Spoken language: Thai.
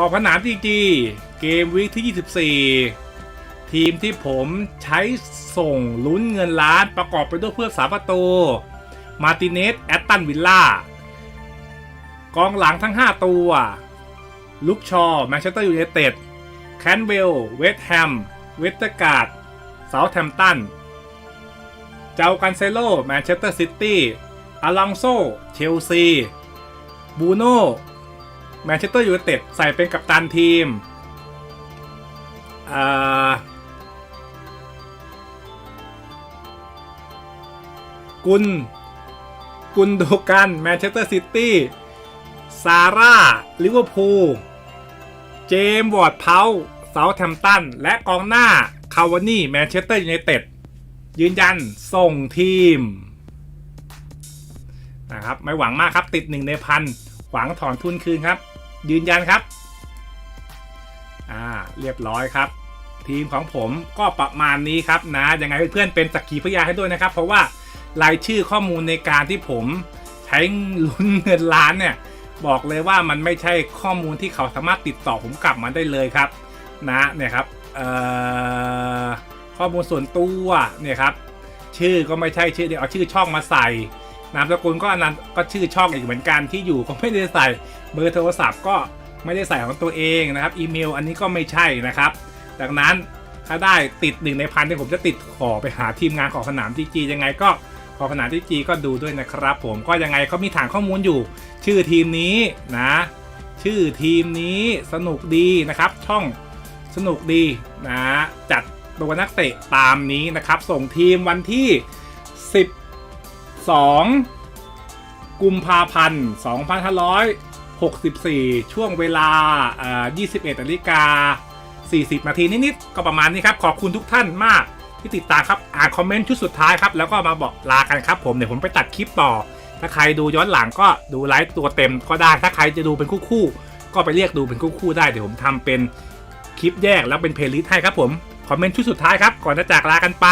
ขอบสนามจีจีเกมวีคที่ 24 ทีมที่ผมใช้ส่งลุ้นเงินล้านประกอบไปด้วยเพื่อนสาประตู มาติเนสแอตตันวิลล่ากองหลังทั้ง 5 ตัว ลุกชอแมนเชสเตอร์ยูไนเต็ดแคนเวลเวสต์แฮม เวสต์การ์ดเซาท์แฮมป์ตัน เจ้ากันเซโลแมนเชสเตอร์ซิตี้อลังโซเชลซีบูโน แมนเชสเตอร์ยูไนเต็ดใส่เป็นกัปตันทีมอ่ากุนกุนโดกันแมนเชสเตอร์ซิตี้ซาร่าลิเวอร์พูลเจมส์วอร์ดเพาเซาท์แฮมป์ตัน และกองหน้า คาวานี่แมนเชสเตอร์ยูไนเต็ดยืนยันส่งทีมนะครับไม่หวังมากครับติดหนึ่งในพัน หวังถอนทุนคืนครับ ยืนยันครับอ่าเรียบร้อยครับ ทีมของผมก็ประมาณนี้ครับนะยังไงเพื่อนๆเป็นสักขีพยานให้ด้วยนะครับ เพราะว่ารายชื่อข้อมูลในการที่ผมใช้ลุ้นเงินล้านเนี่ยบอกเลยว่ามันไม่ใช่ข้อมูลที่เขาสามารถติดต่อผมกลับมาได้เลยครับ นะเนี่ยครับข้อมูลส่วนตัวเนี่ยครับชื่อก็ไม่ใช่ชื่อเดียวเอาชื่อช่องมาใส่ นามสกุลก็อันนั้นก็ชื่อช่องอีกเหมือนกันที่อยู่ก็ไม่ได้ใส่เบอร์โทรศัพท์ก็ไม่ได้ใส่ของตัวเองนะครับอีเมลอันนี้ก็ไม่ใช่นะครับดังนั้นถ้าได้ติดหนึ่งในพันที่ผมจะติดขอไปหาทีมงานของสนามจีจียังไงก็ขอสนามจีจีก็ดูด้วยนะครับ ผมก็ยังไงเขามีฐานข้อมูลอยู่ ชื่อทีมนี้นะ ชื่อทีมนี้สนุกดีนะครับ ช่องสนุกดีนะจัดตัวนักเตะตามนี้นะครับ ส่งทีมวันที่ 12 กุมภาพันธ์ 2564 ช่วงเวลาเอ่อ21นาฬิกา 40 นาทีนิด ๆ ก็ประมาณนี้ครับ ขอบคุณทุกท่านมากที่ติดตามครับ อ่านคอมเมนต์ชุดสุดท้ายครับ แล้วก็มาบอกลากันครับผม เดี๋ยวผมไปตัดคลิปต่อ ถ้าใครดูย้อนหลังก็ดูไลฟ์ตัวเต็มก็ได้ ถ้าใครจะดูเป็นคู่ๆ ก็ไปเรียกดูเป็นคู่ๆ ได้ เดี๋ยวผมทำเป็นคลิปแยกแล้วเป็นเพลย์ลิสต์ให้ครับผม คอมเมนต์ชุดสุดท้ายครับ ก่อนจะจากลากันไป